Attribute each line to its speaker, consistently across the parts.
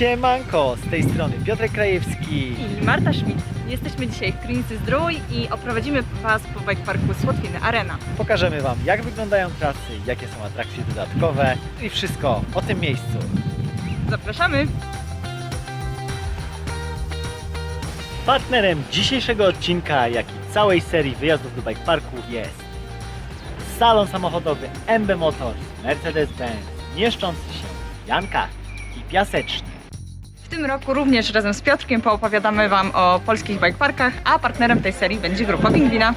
Speaker 1: Siemanko, z tej strony Piotrek Krajewski.
Speaker 2: i Marta Schmidt. Jesteśmy dzisiaj w klinice Zdrój i oprowadzimy Was po bike parku Słotwiny Arena.
Speaker 1: Pokażemy Wam, jak wyglądają trasy, jakie są atrakcje dodatkowe i wszystko o tym miejscu.
Speaker 2: Zapraszamy!
Speaker 1: Partnerem dzisiejszego odcinka, jak i całej serii wyjazdów do bike parku jest salon samochodowy MB Motors Mercedes-Benz mieszczący się w Jankach i Piasecznie.
Speaker 2: Tym roku również razem z Piotrkiem poopowiadamy Wam o polskich bike parkach, a partnerem tej serii będzie grupa Pingwina.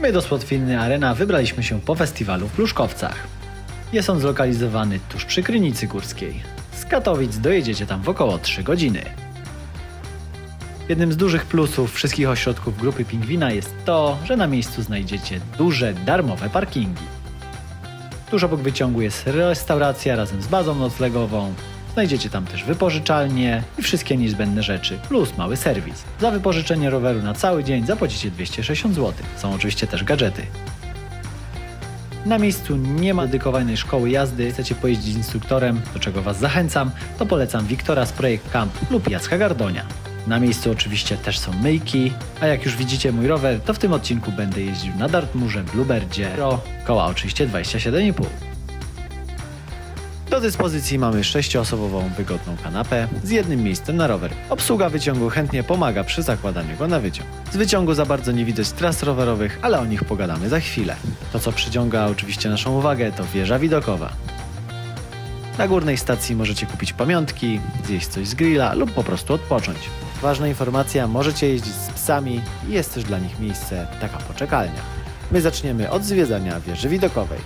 Speaker 1: My do Słotwinny Arena wybraliśmy się po festiwalu w Pluszkowcach. Jest on zlokalizowany tuż przy Krynicy Górskiej. Z Katowic dojedziecie tam w około 3 godziny. Jednym z dużych plusów wszystkich ośrodków grupy Pingwina jest to, że na miejscu znajdziecie duże, darmowe parkingi. Tuż obok wyciągu jest restauracja razem z bazą noclegową. Znajdziecie tam też wypożyczalnie i wszystkie niezbędne rzeczy, plus mały serwis. Za wypożyczenie roweru na cały dzień zapłacicie 260 zł. Są oczywiście też gadżety. Na miejscu nie ma dedykowanej szkoły jazdy. Chcecie pojeździć z instruktorem, do czego Was zachęcam, to polecam Wiktora z Projekt Camp lub Jacka Gardonia. Na miejscu oczywiście też są myjki, a jak już widzicie mój rower, to w tym odcinku będę jeździł na Dartmurze, Bluebirdzie, Pro, koła oczywiście 27,5. Do dyspozycji mamy sześcioosobową wygodną kanapę z jednym miejscem na rower. Obsługa wyciągu chętnie pomaga przy zakładaniu go na wyciąg. Z wyciągu za bardzo nie widać tras rowerowych, ale o nich pogadamy za chwilę. To co przyciąga oczywiście naszą uwagę to wieża widokowa. Na górnej stacji możecie kupić pamiątki, zjeść coś z grilla lub po prostu odpocząć. Ważna informacja, możecie jeździć z psami i jest też dla nich miejsce, taka poczekalnia. My zaczniemy od zwiedzania wieży widokowej.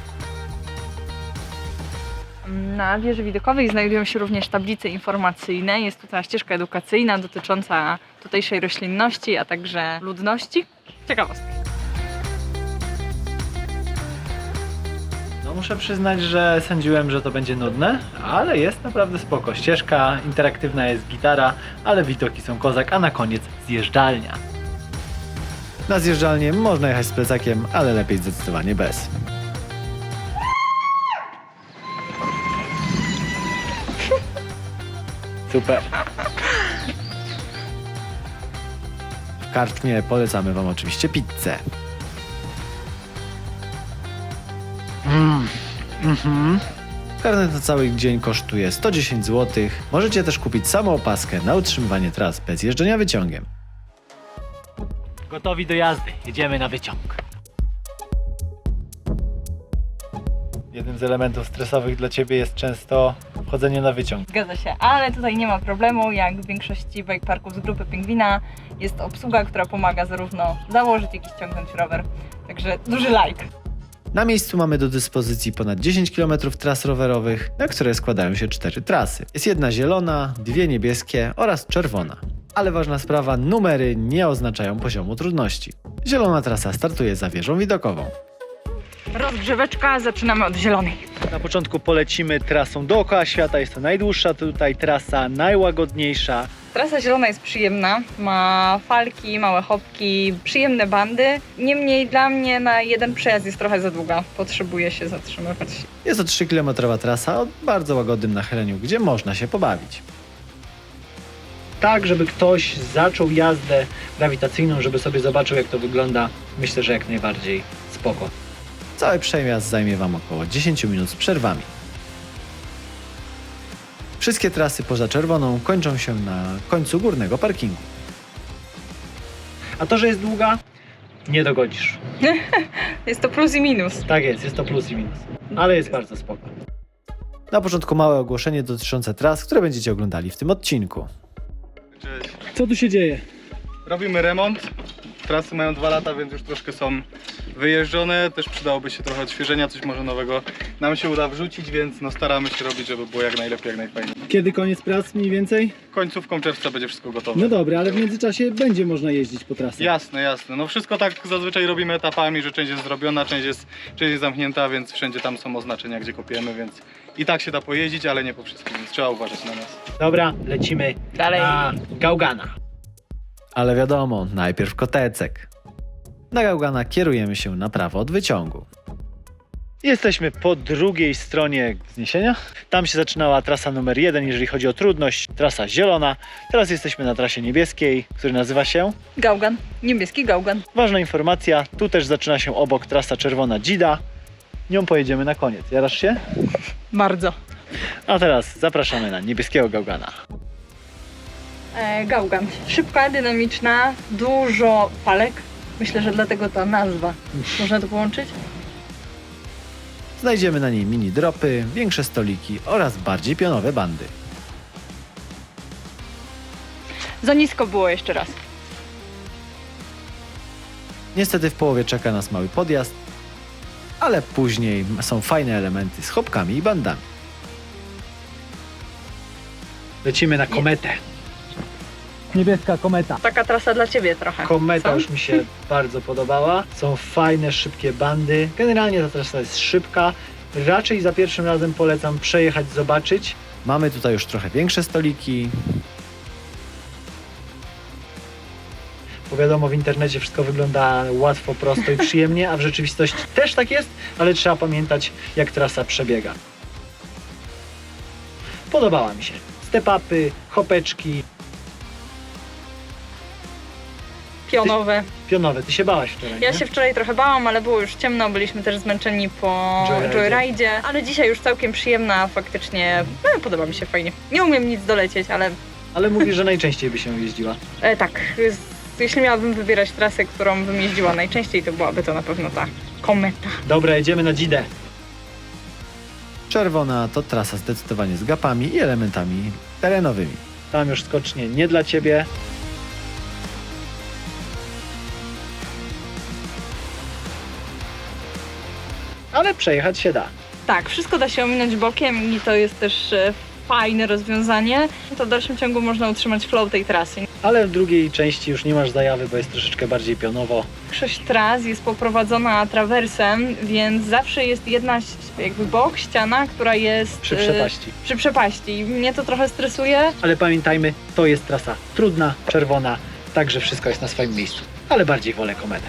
Speaker 2: Na wieży widokowej znajdują się również tablice informacyjne. Jest tutaj ścieżka edukacyjna dotycząca tutejszej roślinności, a także ludności. Ciekawostki.
Speaker 1: Muszę przyznać, że sądziłem, że to będzie nudne, ale jest naprawdę spoko. Ścieżka interaktywna jest gitara, ale widoki są kozak, a na koniec zjeżdżalnia. Na zjeżdżalnię można jechać z plecakiem, ale lepiej zdecydowanie bez. Super. W karczmie polecamy Wam oczywiście pizzę. Mm. Mhm. Karnet na cały dzień kosztuje 110 zł. Możecie też kupić samą opaskę na utrzymywanie tras bez jeżdżenia wyciągiem. Gotowi do jazdy. Jedziemy na wyciąg. Jednym z elementów stresowych dla Ciebie jest często wchodzenie na wyciąg.
Speaker 2: Zgadza się, ale tutaj nie ma problemu. Jak w większości bike parków z grupy Pingwina jest obsługa, która pomaga zarówno założyć, jak i ściągnąć rower. Także duży like.
Speaker 1: Na miejscu mamy do dyspozycji ponad 10 km tras rowerowych, na które składają się cztery trasy. Jest jedna zielona, dwie niebieskie oraz czerwona. Ale ważna sprawa, numery nie oznaczają poziomu trudności. Zielona trasa startuje za wieżą widokową.
Speaker 2: Rozgrzeweczka, zaczynamy od zielonej.
Speaker 1: Na początku polecimy trasą dookoła świata, jest to najdłuższa tutaj trasa, najłagodniejsza.
Speaker 2: Trasa zielona jest przyjemna, ma falki, małe hopki, przyjemne bandy. Niemniej dla mnie na jeden przejazd jest trochę za długa. Potrzebuję się zatrzymywać.
Speaker 1: Jest to 3 km trasa o bardzo łagodnym nachyleniu, gdzie można się pobawić. Tak, żeby ktoś zaczął jazdę grawitacyjną, żeby sobie zobaczył jak to wygląda, myślę, że jak najbardziej spoko. Cały przejazd zajmie Wam około 10 minut z przerwami. Wszystkie trasy poza czerwoną kończą się na końcu górnego parkingu. A to, że jest długa, nie dogodzisz.
Speaker 2: Jest to plus i minus.
Speaker 1: Tak jest, jest to plus i minus. Ale jest bardzo spoko. Na początku małe ogłoszenie dotyczące tras, które będziecie oglądali w tym odcinku.
Speaker 3: Cześć.
Speaker 4: Co tu się dzieje?
Speaker 3: Robimy remont. Trasy mają dwa lata, więc już troszkę są wyjeżdżone. Też przydałoby się trochę odświeżenia, coś może nowego nam się uda wrzucić, więc no staramy się robić, żeby było jak najlepiej, jak najfajniej.
Speaker 4: Kiedy koniec prac mniej więcej?
Speaker 3: Końcówką czerwca będzie wszystko gotowe.
Speaker 4: No dobra, ale w międzyczasie będzie można jeździć po trasach.
Speaker 3: Jasne, jasne. No wszystko tak zazwyczaj robimy etapami, że część jest zrobiona, część jest, część jest zamknięta, więc wszędzie tam są oznaczenia, gdzie kopiemy, więc i tak się da pojeździć, ale nie po wszystkim, więc trzeba uważać na nas.
Speaker 1: Dobra, lecimy
Speaker 2: Dalej.
Speaker 1: na Gałgana. Ale wiadomo, najpierw kotecek. Na Gałgana kierujemy się na prawo od wyciągu. Jesteśmy po drugiej stronie wzniesienia. Tam się zaczynała trasa numer jeden, jeżeli chodzi o trudność, trasa zielona. Teraz jesteśmy na trasie niebieskiej, która nazywa się.
Speaker 2: Gałgan, niebieski gałgan.
Speaker 1: Ważna informacja, tu też zaczyna się obok trasa czerwona Dzida. Nią pojedziemy na koniec. Jarasz się?
Speaker 2: Bardzo.
Speaker 1: A teraz zapraszamy na niebieskiego gałgana.
Speaker 2: E, gałgan. Szybka, dynamiczna, dużo falek. Myślę, że dlatego ta nazwa. Można to połączyć?
Speaker 1: Znajdziemy na niej mini dropy, większe stoliki oraz bardziej pionowe bandy.
Speaker 2: Za nisko było jeszcze raz.
Speaker 1: Niestety w połowie czeka nas mały podjazd, ale później są fajne elementy z chopkami i bandami. Lecimy na kometę. Niebieska kometa.
Speaker 2: Taka trasa dla ciebie trochę.
Speaker 1: Kometa
Speaker 2: Co?
Speaker 1: już mi się bardzo podobała. Są fajne, szybkie bandy. Generalnie ta trasa jest szybka. Raczej za pierwszym razem polecam przejechać, zobaczyć. Mamy tutaj już trochę większe stoliki. Bo wiadomo, w internecie wszystko wygląda łatwo, prosto i przyjemnie, a w rzeczywistości też tak jest, ale trzeba pamiętać, jak trasa przebiega. Podobała mi się. Step-upy, hopeczki,
Speaker 2: Pionowe.
Speaker 1: pionowe. Ty się bałaś wczoraj,
Speaker 2: Ja
Speaker 1: nie?
Speaker 2: się wczoraj trochę bałam, ale było już ciemno, byliśmy też zmęczeni po joyride, ale dzisiaj już całkiem przyjemna, faktycznie no, podoba mi się fajnie. Nie umiem nic dolecieć, ale
Speaker 1: Ale mówisz, że najczęściej by się jeździła.
Speaker 2: e, tak, z- jeśli miałabym wybierać trasę, którą bym jeździła najczęściej, to byłaby to na pewno ta kometa.
Speaker 1: Dobra, jedziemy na Dzidę. Czerwona to trasa zdecydowanie z gapami i elementami terenowymi. Tam już skocznie nie dla ciebie. Ale przejechać się da.
Speaker 2: Tak, wszystko da się ominąć bokiem i to jest też e, fajne rozwiązanie. To w dalszym ciągu można utrzymać flow tej trasy.
Speaker 1: Ale w drugiej części już nie masz zajawy, bo jest troszeczkę bardziej pionowo.
Speaker 2: Większość tras jest poprowadzona trawersem, więc zawsze jest jedna ś- jakby bok, ściana, która jest
Speaker 1: Przy
Speaker 2: e,
Speaker 1: przepaści.
Speaker 2: przy przepaści. I Mnie to trochę stresuje.
Speaker 1: Ale pamiętajmy, to jest trasa trudna, czerwona, także wszystko jest na swoim miejscu. Ale bardziej wolę kometę.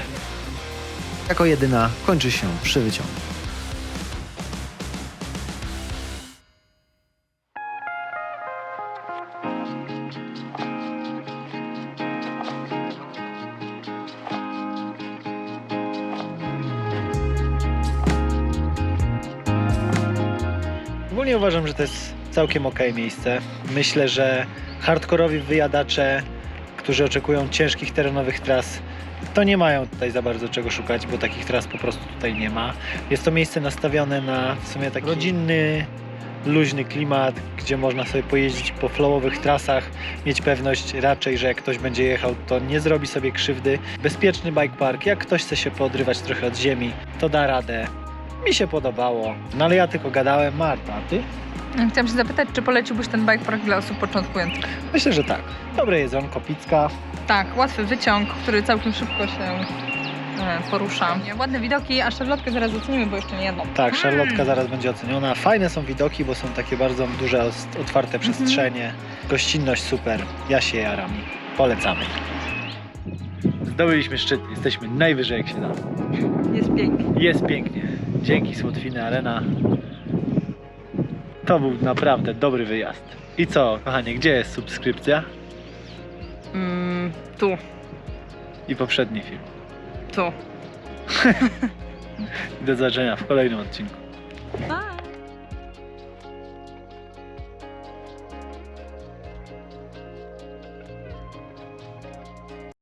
Speaker 1: Jako jedyna kończy się przy wyciągu. Ogólnie uważam, że to jest całkiem ok miejsce. Myślę, że hardkorowi wyjadacze, którzy oczekują ciężkich terenowych tras, to nie mają tutaj za bardzo czego szukać, bo takich tras po prostu tutaj nie ma. Jest to miejsce nastawione na w sumie taki rodzinny, luźny klimat, gdzie można sobie pojeździć po flowowych trasach, mieć pewność raczej, że jak ktoś będzie jechał, to nie zrobi sobie krzywdy. Bezpieczny bike park, jak ktoś chce się poodrywać trochę od ziemi, to da radę. Mi się podobało, no ale ja tylko gadałem, Marta, a ty?
Speaker 2: Chciałam się zapytać, czy poleciłbyś ten bike park dla osób początkujących?
Speaker 1: Myślę, że tak. Dobre jedzonko, pizka.
Speaker 2: Tak, łatwy wyciąg, który całkiem szybko się e, porusza. Ładne widoki, a szarlotkę zaraz ocenimy, bo jeszcze nie jedną.
Speaker 1: Tak, szarlotka zaraz będzie oceniona. Fajne są widoki, bo są takie bardzo duże, otwarte przestrzenie. Gościnność super. Ja się jaram. Polecamy. Zdobyliśmy szczyt. Jesteśmy najwyżej jak się da.
Speaker 2: Jest pięknie.
Speaker 1: Jest pięknie. Dzięki Słotwiny Arena. To był naprawdę dobry wyjazd. I co, kochanie, gdzie jest subskrypcja?
Speaker 2: Mm, tu,
Speaker 1: I poprzedni film.
Speaker 2: tu.
Speaker 1: Do zobaczenia w kolejnym odcinku.